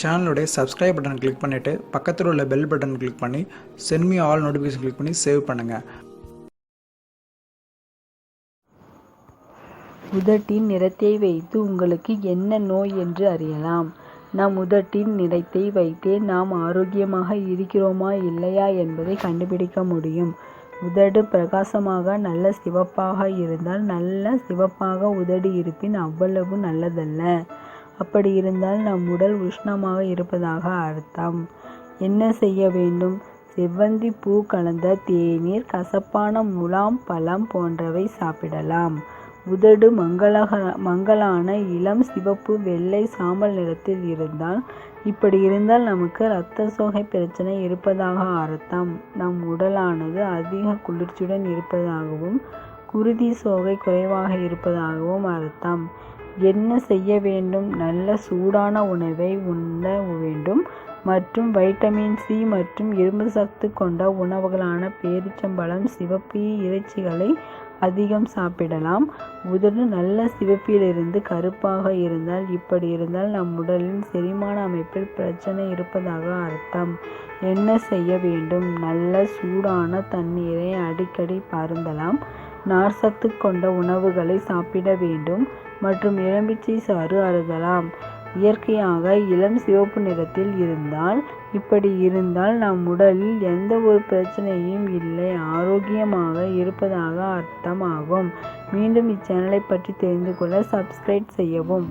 சேனலுடைய subscribe button click பண்ணிவிட்டு பக்கத்தில் உள்ள பெல் பட்டன் கிளிக் பண்ணி சென்மி ஆல் நோட்டிஃபிகேஷன் கிளிக் பண்ணி சேவ் பண்ணுங்கள் உதட்டின் நிறத்தை வைத்து உங்களுக்கு என்ன நோய் என்று அறியலாம். நம் உதட்டின் நிறத்தை வைத்தே நாம் ஆரோக்கியமாக இருக்கிறோமா இல்லையா என்பதை கண்டுபிடிக்க முடியும். உதடு பிரகாசமாக நல்ல சிவப்பாக இருந்தால் நல்ல சிவப்பாக உதடு இருப்பின் அவ்வளவு நல்லதல்ல. அப்படி இருந்தால் நம் உடல் உஷ்ணமாக இருப்பதாக அர்த்தம். என்ன செய்ய வேண்டும்? செவ்வந்தி பூ கலந்த தேநீர் கசப்பான முலாம் பழம் போன்றவை சாப்பிடலாம். உதடு மங்களக மங்களான இளம் சிவப்பு வெள்ளை சாம்பல் நிறத்தில் இருந்தால் இப்படி இருந்தால் நமக்கு இரத்த சோகை பிரச்சனை இருப்பதாக அர்த்தம். நம் உடலானது அதிக குளிர்ச்சியுடன் இருப்பதாகவும் குருதி சோகை குறைவாக இருப்பதாகவும் அர்த்தம். என்ன செய்ய வேண்டும்? நல்ல சூடான உணவை உண்ண வேண்டும். மற்றும் வைட்டமின் சி மற்றும் இரும்பு சத்து கொண்ட உணவுகளான பேரிச்சம்பழம் சிவப்பு இறைச்சிகளை அதிகம் சாப்பிடலாம். உதடு நல்ல சிவப்பிலிருந்து கருப்பாக இருந்தால் இப்படி இருந்தால் நம் உடலின் செரிமான அமைப்பில் பிரச்சனை இருப்பதாக அர்த்தம். என்ன செய்ய வேண்டும்? நல்ல சூடான தண்ணீரை அடிக்கடி பருந்தலாம். நார்சத்து கொண்ட உணவுகளை சாப்பிட வேண்டும் மற்றும் எலும்பிச்சை சாறு அருந்தலாம் இயற்கையாக இளம் சிவப்பு நிறத்தில் இருந்தால் இப்படி இருந்தால் நம் உடலில் எந்த ஒரு பிரச்சனையும் இல்லை ஆரோக்கியமாக இருப்பதாக அர்த்தமாகும். மீண்டும் இச்சேனலை பற்றி தெரிந்து கொள்ள சப்ஸ்கிரைப் செய்யவும்.